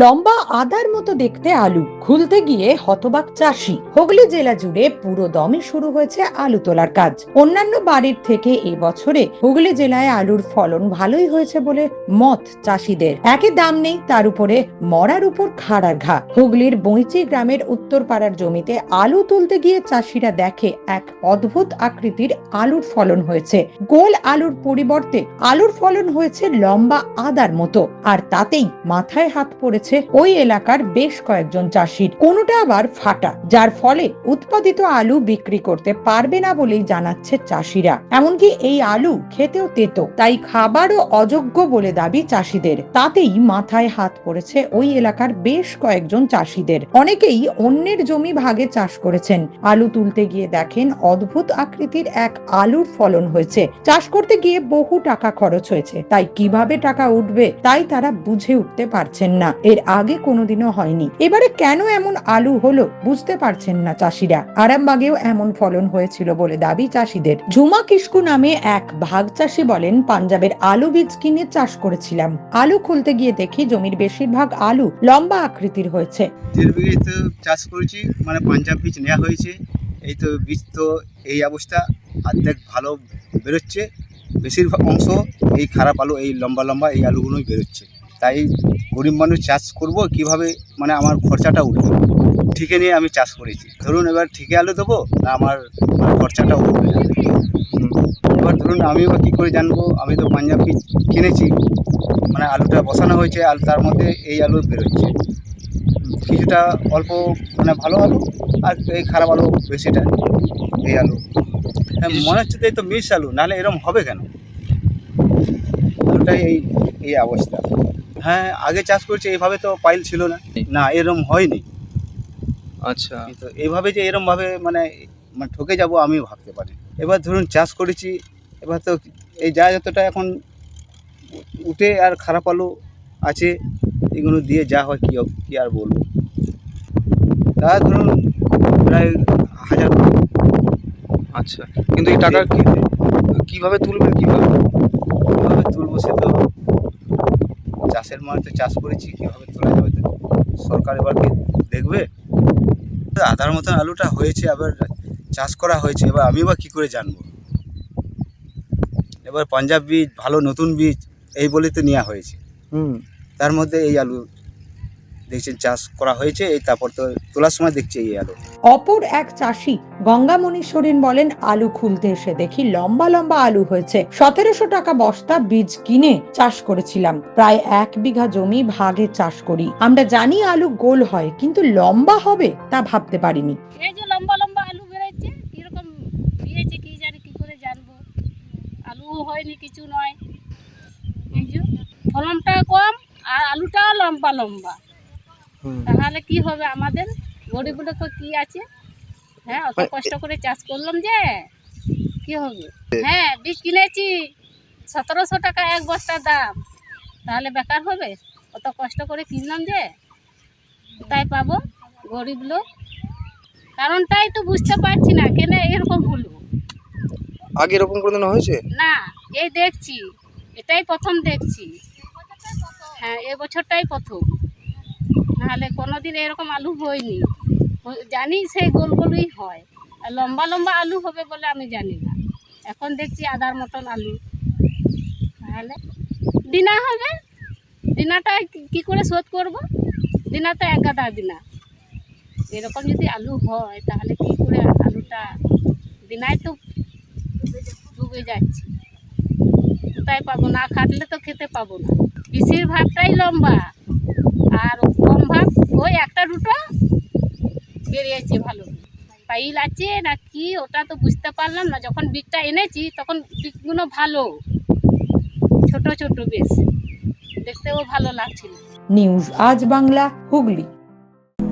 লম্বা আদার মতো দেখতে আলু। খুলতে গিয়ে হতবাক চাষি। হুগলি জেলা জুড়ে পুরো দমে শুরু হয়েছে আলু তোলার কাজ। অন্যান্য বাড়ির থেকে এবছরে হুগলি জেলায় আলুর ফলন ভালোই হয়েছে বলে মত চাষিদের। একে দাম নেই, তার উপরে মরার উপর খাড়ার ঘা। হুগলির বইচি গ্রামের উত্তর পাড়ার জমিতে আলু তুলতে গিয়ে চাষিরা দেখে এক অদ্ভুত আকৃতির আলুর ফলন হয়েছে। গোল আলুর পরিবর্তে আলুর ফলন হয়েছে লম্বা আদার মতো। আর তাতেই মাথায় হাত পড়েছে ওই এলাকার বেশ কয়েকজন চাষির। কোনোটা আবার ফাটা, যার ফলে উৎপাদিত আলু বিক্রি করতে পারবে না বলেই জানাচ্ছে চাষিরা। এমনকি এই আলু খেতেও তেতো, তাই খাবারও অযোগ্য বলে দাবি চাষিদের। তাতেই মাথায় হাত পড়েছে ওই এলাকার বেশ কয়েকজন চাষিদের। অনেকেই অন্যের জমি ভাগে চাষ করেছেন। আলু তুলতে গিয়ে দেখেন অদ্ভুত আকৃতির এক আলুর ফলন হয়েছে। চাষ করতে গিয়ে বহু টাকা খরচ হয়েছে, তাই কীভাবে টাকা উঠবে তাই তারা বুঝে উঠতে পারছেন না। এর আগে কোনোদিনও হয়নি। এবারে কেন এমন আলু হলো বুঝতে পারছেন না চাষিরা। আরামবাগেও এমন ফলন হয়েছিল বলে দাবি চাষিদের। ঝুমা কিস্কু নামে এক ভাগ চাষি বলেন, পাঞ্জাবের আলু বীজ কিনে চাষ করেছিলাম। আলু খুলতে গিয়ে দেখি জমির বেশিরভাগ আলু লম্বা আকৃতির হয়েছে। তো চাষ করেছি মানে পাঞ্জাব বীজ নেওয়া হয়েছে। এই তো বীজ তো এই অবস্থা, অর্ধেক ভালো বেরোচ্ছে। বেশিরভাগ অংশ এই খারাপ আলু, এই লম্বা লম্বা এই আলুগুলোই বেরোচ্ছে। তাই গরিব মানুষ চাষ করব কীভাবে মানে আমার খরচাটা উঠবে? ঠিকে নিয়ে আমি চাষ করেছি। ধরুন এবার ঠিকে আলু দেবো না আমার খরচাটা উঠবে এবার ধরুন আমি এবার কী করে জানব? আমি তো পাঞ্জাব কিনেছি। মানে আলুটা বসানো হয়েছে আলু তার মধ্যে এই আলু বেরোচ্ছে। কিছুটা অল্প মানে ভালো আলু আর এই খারাপ আলু বেশিটা এই আলু। হ্যাঁ, মনে হচ্ছে তো এই তো মিস আলু নাহলে এরকম হবে কেন? আলুটাই এই এই অবস্থা। হ্যাঁ আগে চাষ করছে এইভাবে তো পাইল ছিল না। না এরকম হয়নি। আচ্ছা। কিন্তু এইভাবে যে এরমভাবে মানে মানে ঠকে যাব আমি ভাবতে পারি। এবার ধরুন চাষ করেছি এবার তো এই যা যতটা এখন উঠে আর খারাপ আলু আছে এগুলো দিয়ে যা হয় কী কী আর বলব। তা ধরুন প্রায় হাজার আচ্ছা। কিন্তু এই টাকা কীভাবে তুলবেন কীভাবে? কীভাবে তুলবো সে তো চাষের মাঠে চাষ করেছি কীভাবে তোলা যাবে সরকার এবার কি দেখবে? আধার মতন আলুটা হয়েছে আবার চাষ করা হয়েছে এবার আমি বা কী করে জানব? এবার পাঞ্জাব বীজ ভালো নতুন বীজ এই বলে তো নেওয়া হয়েছে। হুম। তার মধ্যে এই আলু দেখছেন চাষ করা হয়েছে এই তারপর তো তোলার সময় দেখছি এই আলু। অপর এক চাষি গঙ্গামণি সোরেন বলেন আলু খুলতে এসে দেখি লম্বা লম্বা আলু হয়েছে। সতেরোশো টাকা বস্তা বীজ কিনে চাষ করেছিলাম। প্রায় এক বিঘা জমি ভাগে চাষ করি। আমরা জানি আলু গোল হয় কিন্তু লম্বা হবে তা ভাবতে পারিনি। এই যে লম্বা লম্বা আলু বেরোচ্ছে কীরকম দিয়েছে কি জানি কি করে জানব? আলু হয়নি কিছু নয়। এই যে ফলনটা কম আর আলুটা লম্বা লম্বা। তাহলে কি হবে আমাদের? গরিবগুলো তো কি আছে? হ্যাঁ অত কষ্ট করে চাষ করলাম যে। কি হবে? হ্যাঁ বীজ কিনেছি। সতেরোশো টাকা এক বস্তার দাম। তাহলে বেকার হবে? অত কষ্ট করে কিনলাম যে। তাই পাবো? গরিব লোক। কারণটাই তো বুঝতে পারছি না কেন এরকম হলো? আগে এরকম কোনোদিন হয়েছে? না এই দেখছি। এটাই প্রথম দেখছি। হ্যাঁ এ বছরটাই প্রথম। কোনোদিন এরকম আলু হয়নি। জানি সেই গোল গোলই হয়। আর লম্বা লম্বা আলু হবে বলে আমি জানি না। এখন দেখছি আদার মতন আলু। তাহলে দিনা হবে। দিনাটা কি- করে শোধ করব? দিনা তো এক দিনা। এরকম যদি আলু হয়, তাহলে কি করে আলুটা দিনায় তো ডুবে যাচ্ছে। কোথায় পাবো? না খাটলে তো খেতে পাবো না। বেশিরভাগটাই লম্বা আর কম ভাগ ওই একটা দুটো বেরিয়েছে ভালো। পাইল আছে না কি ওটা তো বুঝতে পারলাম না। যখন বিকটা এনেছি, তখন বিকগুলো ভালো। ছোট ছোট বেশ। দেখতেও ভালো লাগছিল। নিউজ আজ বাংলা, হুগলি।